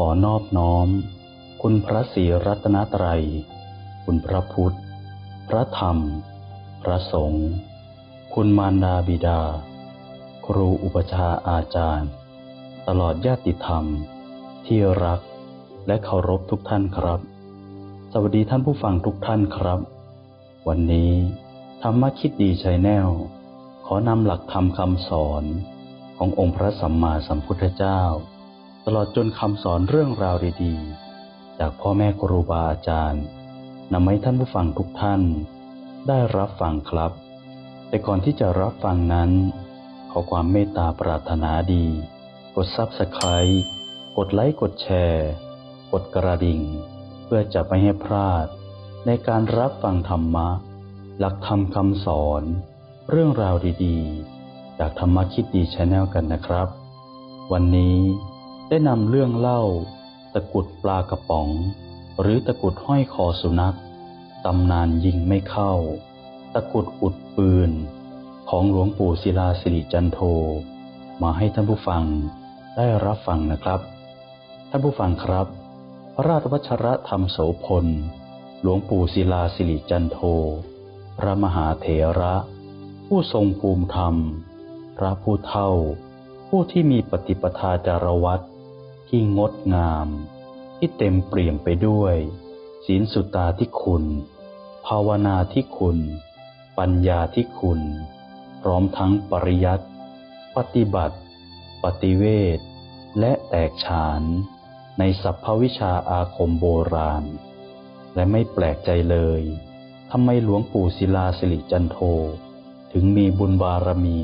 ขอนอบน้อม คุณพระศรีรัตนตรัย คุณพระพุทธ พระธรรม พระสงฆ์คุณมารดาบิดา ครูอุปชาอาจารย์ ตลอดญาติธรรม ที่รักและเคารพทุกท่านครับ สวัสดีท่านผู้ฟังทุกท่านครับ วันนี้ธรรมะคิดดีชัยแนลขอนำหลักธรรมคำสอนขององค์พระสัมมาสัมพุทธเจ้า ตลอดจนคำสอนเรื่องราวดีๆ จากพ่อแม่ครูบาอาจารย์นำให้ท่านผู้ฟังทุกท่าน ได้รับฟังครับ แต่ก่อนที่จะรับฟังนั้น ขอความเมตตาปรารถนาดี กดซับสไครต์กดไลค์กดแชร์ กดกระดิ่ง เพื่อจะไม่ให้พลาด ในการรับฟังธรรมะ หลักธรรมคำสอน เรื่องราวดีๆ จากธรรมะคิดดีชแนลกันนะครับ วันนี้ ได้นำเรื่องเล่า ตะกุดปลากระป๋อง หรือตะกุดห้อยคอสุนัขตำนานยิงไม่เข้า ตะกุดอุดปืน ของหลวงปู่ศิลาสิริจันโท มาให้ท่านผู้ฟังได้รับฟังนะครับ ท่านผู้ฟังครับ พระราชวัชรธรรมโสพล หลวงปู่ศิลาสิริจันโท พระมหาเถระ ผู้ทรงภูมิธรรม พระผู้เท่า ผู้ที่มีปฏิปทาจารวัต ที่งดงาม ที่เต็มเปลี่ยมไปด้วย ศีลสุตาที่คุณ ภาวนาที่คุณ ปัญญาที่คุณ พร้อมทั้งปริยัติ ปฏิบัติ ปฏิเวทและแตกฉาน ในสัพพวิชาอาคมโบราณ และไม่แปลกใจเลยทำไมหลวงปู่ศิลาสิริจันโท ถึงมีบุญบารมี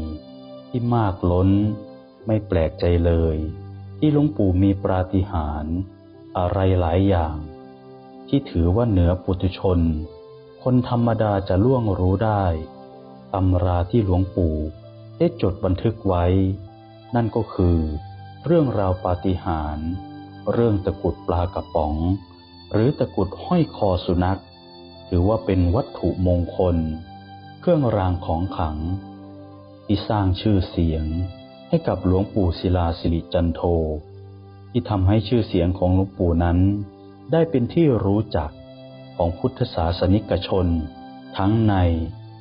ที่มากล้นไม่แปลกใจเลย ที่หลวงปู่มีปราฏิหาริย์อะไรหลายอย่าง ที่ถือว่าเหนือปุถุชน คนธรรมดาจะล่วงรู้ได้ตำราที่หลวงปู่ได้จดบันทึกไว้ นั่นก็คือ เรื่องราวปาฏิหาริย์เรื่องตะกุดปลากระป๋อง หรือตะกุดห้อยคอสุนัข ถือว่าเป็นวัตถุมงคล เครื่องรางของขลัง ที่สร้างชื่อเสียง ให้กับหลวงปู่ศิลาสิริจันโท ที่ทำให้ชื่อเสียงของหลวงปู่นั้น ได้เป็นที่รู้จักของพุทธศาสนิกชน ทั้งใน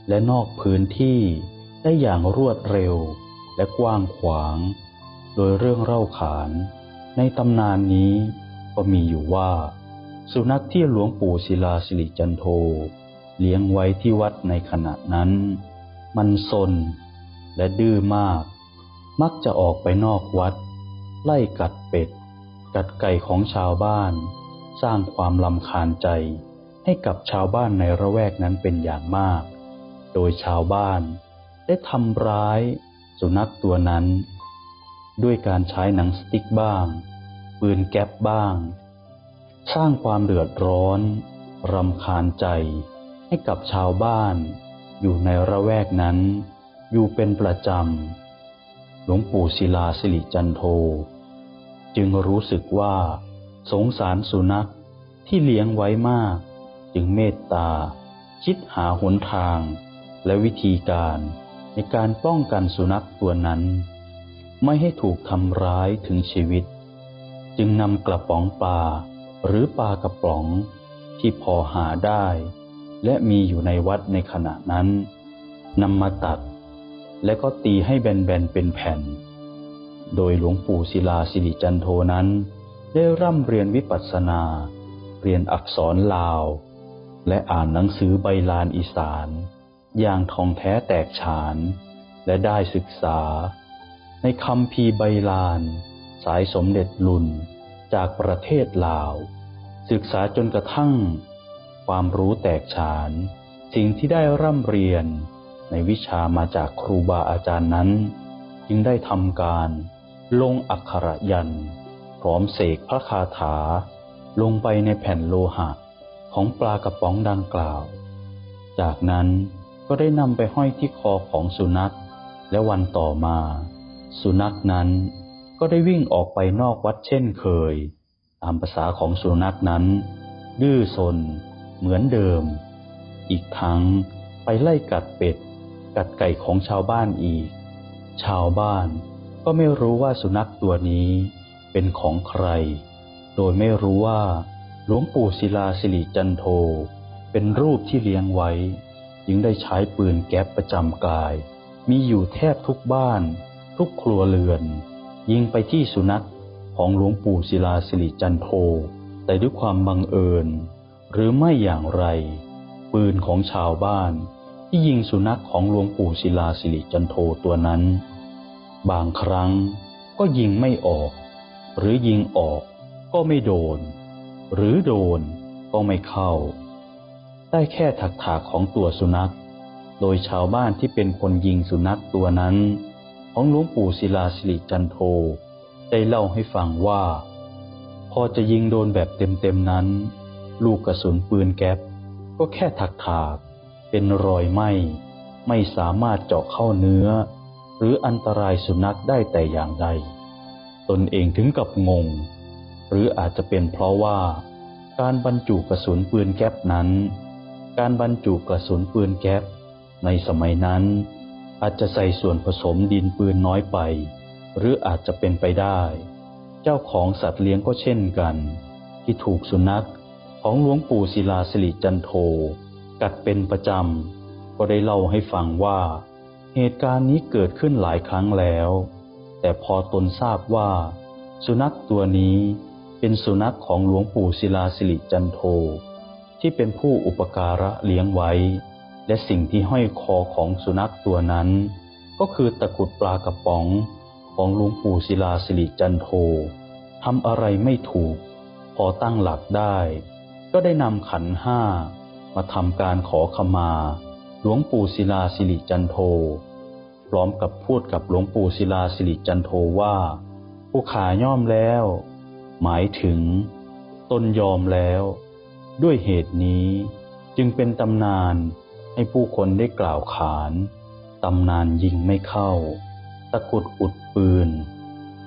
และนอกพื้นที่ได้อย่างรวดเร็วและกว้างขวาง โดยเรื่องเล่าขาน ในตำนานนี้ก็มีอยู่ว่า สุนัขที่หลวงปู่ศิลาสิริจันโท เลี้ยงไว้ที่วัดในขณะนั้น มันซนและดื้อมาก มักจะออกไปนอกวัด ไล่กัดเป็ด กัดไก่ของชาวบ้าน สร้างความลำคาญใจ ให้กับชาวบ้านในระแวกนั้นเป็นอย่างมาก โดยชาวบ้านได้ทำร้ายสุนัขตัวนั้น ด้วยการใช้หนังสติ๊กบ้าง ปืนแก๊ปบ้าง สร้างความเดือดร้อนรำคาญใจ ให้กับชาวบ้าน อยู่ในระแวกนั้น อยู่เป็นประจำ ลวงปู่ศิลาสิริจันโท จึงรู้สึกว่าสงสารสุนัขที่เลี้ยงไว้มาก จึงเมตตา คิดหาหนทาง และวิธีการในการป้องกันสุนัขตัวนั้น ไม่ให้ถูกทำร้ายถึงชีวิต จึงนำกระป๋องปลาหรือปลากระป๋องที่พอหาได้ และมีอยู่ในวัดในขณะนั้นนำมาตัด และก็ตีให้แบนๆเป็นแผ่น โดยหลวงปู่ศิลาสิริจันโทนั้น ได้ร่ำเรียนวิปัสสนา เรียนอักษรลาว และอ่านหนังสือใบลานอีสาน อย่างทองแท้แตกฉาน และได้ศึกษา ในคำพีใบลาน สายสมเด็จลุนจากประเทศลาว ศึกษาจนกระทั่ง ความรู้แตกฉาน สิ่งที่ได้ร่ำเรียน ในวิชามาจากครูบาอาจารย์นั้น จึงได้ทำการลงอักขระยันพร้อมเสกพระคาถา ลงไปในแผ่นโลหะของปลากระป๋องดังกล่าว จากนั้นก็ได้นำไปห้อยที่คอของสุนัข และวันต่อมา สุนัขนั้นก็ได้วิ่งออกไปนอกวัดเช่นเคย ตามภาษาของสุนัขนั้น ดื้อซน เหมือนเดิม อีกทั้งไปไล่กัดเป็ด กัดไก่ของชาวบ้านอีก ชาวบ้านก็ไม่รู้ว่าสุนัขตัวนี้เป็นของใคร โดยไม่รู้ว่าหลวงปู่ศิลาสิริจันโท เป็นรูปที่เลี้ยงไว้ยังได้ใช้ปืนแก๊ปประจำกาย มีอยู่แทบทุกบ้าน ทุกครัวเรือน ยิงไปที่สุนัขของหลวงปู่ศิลาสิริจันโท แต่ด้วยความบังเอิญ หรือไม่อย่างไร ปืนของชาวบ้าน ที่ยิงสุนัขของหลวงปู่ศิลาสิริจันโทตัวนั้น บางครั้งก็ยิงไม่ออก หรือยิงออกก็ไม่โดน หรือโดนก็ไม่เข้า ได้แค่ถักถากของตัวสุนัข โดยชาวบ้านที่เป็นคนยิงสุนัขตัวนั้น ของหลวงปู่ศิลาสิริจันโทได้เล่าให้ฟังว่า พอจะยิงโดนแบบเต็มๆนั้น ลูกกระสุนปืนแก๊ปก็แค่ถักถาก เป็นรอยไหม้ไม่สามารถเจาะเข้าเนื้อ หรืออันตรายสุนัขได้แต่อย่างใด ตนเองถึงกับงง หรืออาจจะเป็นเพราะว่า การบรรจุกระสุนปืนแก๊ปนั้น การบรรจุกระสุนปืนแก๊ปในสมัยนั้น อาจจะใส่ส่วนผสมดินปืนน้อยไป หรืออาจจะเป็นไปได้ เจ้าของสัตว์เลี้ยงก็เช่นกัน ที่ถูกสุนัขของหลวงปู่ศิลาสิริจันโท กัดเป็นประจำ ก็ได้เล่าให้ฟังว่า เหตุการณ์นี้เกิดขึ้นหลายครั้งแล้ว แต่พอตนทราบว่า สุนัขตัวนี้เป็นสุนัขของหลวงปู่ศิลาสิริจันโท ที่เป็นผู้อุปการะเลี้ยงไว้ และสิ่งที่ห้อยคอของสุนัขตัวนั้น ก็คือตะกุดปลากระป๋องของหลวงปู่ศิลาสิริจันโททำอะไรไม่ถูก พอตั้งหลักได้ ก็ได้นำขันห้า มาทำการขอขมา หลวงปู่ศิลาสิริจันโท พร้อมกับพูดกับหลวงปู่ศิลาสิริจันโทว่า ผู้ขาย่อมแล้ว หมายถึง ตนยอมแล้ว ด้วยเหตุนี้จึงเป็นตำนานให้ผู้คนได้กล่าวขาน ตำนานยิงไม่เข้า ตะกุดอุดปืน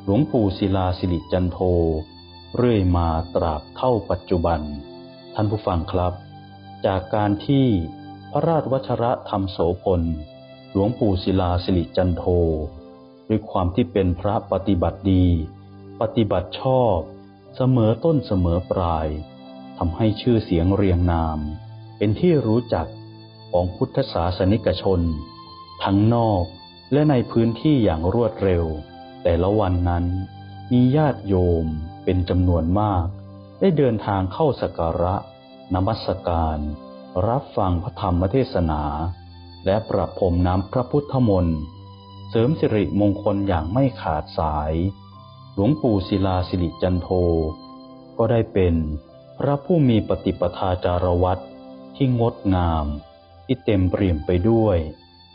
หลวงปู่ศิลาสิริจันโท เรื่อยมาตราบเท่าปัจจุบัน ท่านผู้ฟังครับ จากการที่พระราชวัชระธรรมโสพล หลวงปู่ศิลาสิริจันโท ด้วยความที่เป็นพระปฏิบัติดี ปฏิบัติชอบ เสมอต้นเสมอปลายทำให้ชื่อเสียงเรียงนาม เป็นที่รู้จักของพุทธศาสนิกชน ทั้งนอกและในพื้นที่อย่างรวดเร็ว แต่ละวันนั้นมีญาติโยมเป็นจำนวนมาก ได้เดินทางเข้าสักการะ นมัสการ รับฟังพระธรรมเทศนา และประพรมน้ำพระพุทธมนต์เสริมสิริมงคลอย่างไม่ขาดสาย หลวงปู่ศิลาสิริจันโท ก็ได้เป็นพระผู้มีปฏิปทาจารวัตที่งดงาม ที่เต็มเปี่ยมไปด้วย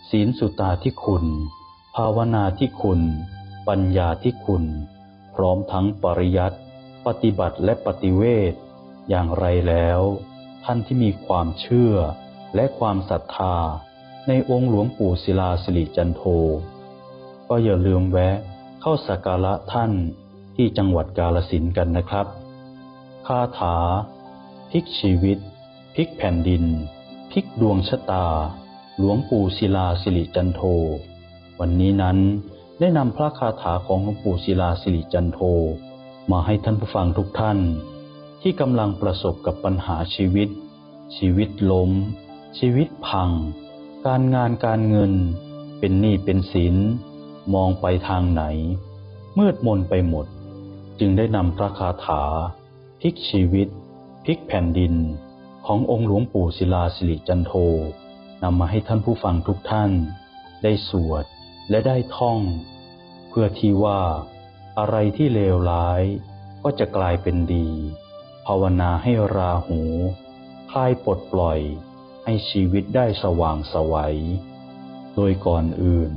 ศีลสุตาที่คุณ ภาวนาที่คุณ ปัญญาที่คุณ พร้อมทั้งปริยัติปฏิบัติและปฏิเวท อย่างไรแล้ว ท่านที่มีความเชื่อและความศรัทธา ในองค์หลวงปู่ศิลาสิริจันโท ก็อย่าลืมแวะเข้าสักการะท่านที่จังหวัดกาลสินกันนะครับ คาถาพลิกชีวิตพลิกแผ่นดินพลิกดวงชะตา หลวงปู่ศิลาสิริจันโท วันนี้นั้นได้นำพระคาถาของหลวงปู่ศิลาสิริจันโท มาให้ท่านผู้ฟังทุกท่าน ที่กำลังประสบกับปัญหาชีวิต ชีวิตล้ม ชีวิตพัง การงานการเงิน เป็นหนี้เป็นสิน มองไปทางไหน มืดมนไปหมด จึงได้นำพระคาถาพลิกชีวิตพลิกแผ่นดิน ขององค์หลวงปู่ศิลาสิริจันโทนำมาให้ท่านผู้ฟังทุกท่าน ได้สวดและได้ท่อง เพื่อที่ว่าอะไรที่เลวร้ายก็จะกลายเป็นดีาวนาให้ราหูคลายปลดปล่อยให้ชีวิตได้สว่างสวัย โดยก่อนอื่น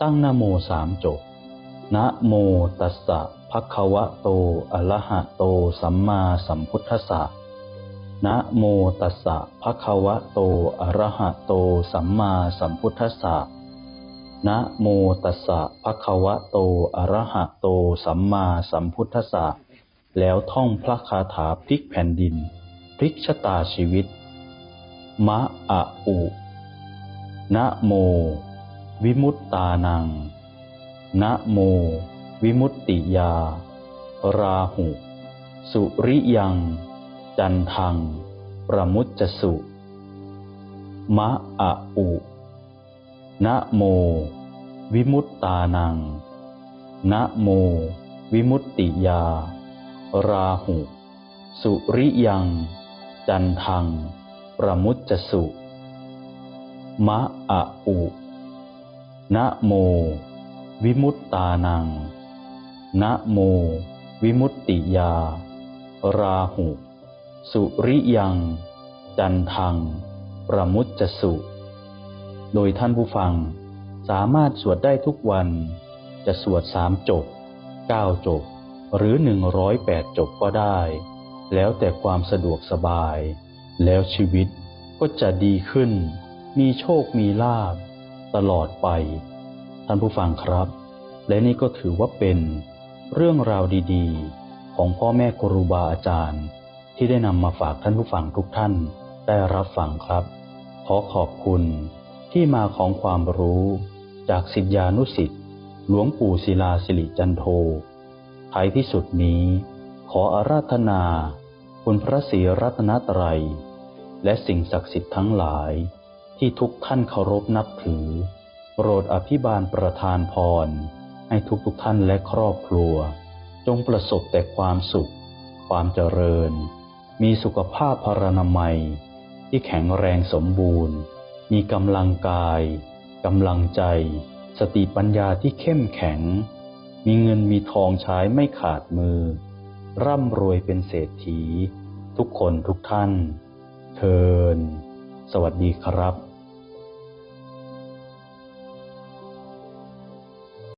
ตั้งนโมสามจบ นะโมตัสสะภะคะวะโต อะระหะโต สัมมาสัมพุทธัสสะ นะโมตัสสะภะคะวะโต อะระหะโต สัมมาสัมพุทธัสสะ นะโมตัสสะภะคะวะโต อะระหะโต สัมมาสัมพุทธัสสะ แล้วท่องพระคาถาพลิกแผ่นดิน พลิกชะตาชีวิต มะอะอุนะโม วิมุตตานัง นะโม วิมุตติยา ราหุ สุริยัง จันทัง ประมุจจสุ มะอะอุนะโม วิมุตตานัง นะโม วิมุตติยา ราหุ สุริยัง จันทัง ประมุจจสุ มะอะอุนะโม วิมุตตานัง นะโม วิมุตติยา ราหุ สุริยัง จันทัง ประมุจจสุ โดยท่านผู้ฟังสามารถสวดได้ทุกวัน จะสวดสามจบเก้าจบ หรือหนึ่งร้อยแปดจบก็ได้ แล้วแต่ความสะดวกสบาย แล้วชีวิตก็จะดีขึ้น มีโชคมีลาภตลอดไป ท่านผู้ฟังครับ และนี่ก็ถือว่าเป็นเรื่องราวดีๆ ของพ่อแม่ครูบาอาจารย์ ที่ได้นำมาฝากท่านผู้ฟังทุกท่านได้รับฟังครับ ขอขอบคุณที่มาของความรู้จากสิทธานุสิทธิ์หลวงปู่ศิลาสิริจันโท ท้ายที่สุดนี้ ขออาราธนาคุณพระศรีรัตนตรัย และสิ่งศักดิ์สิทธิ์ทั้งหลายที่ทุกท่านเคารพนับถือ โปรดอภิบาลประทานพร ให้ทุกทุกท่านและครอบครัว จงประสบแต่ความสุข ความเจริญ มีสุขภาพพรรณนามัย ที่แข็งแรงสมบูรณ์ มีกำลังกายกำลังใจ สติปัญญาที่เข้มแข็ง มีเงินมีทองใช้ไม่ขาดมือ ร่ำรวยเป็นเศรษฐี ทุกคนทุกท่าน เทิน สวัสดีครับ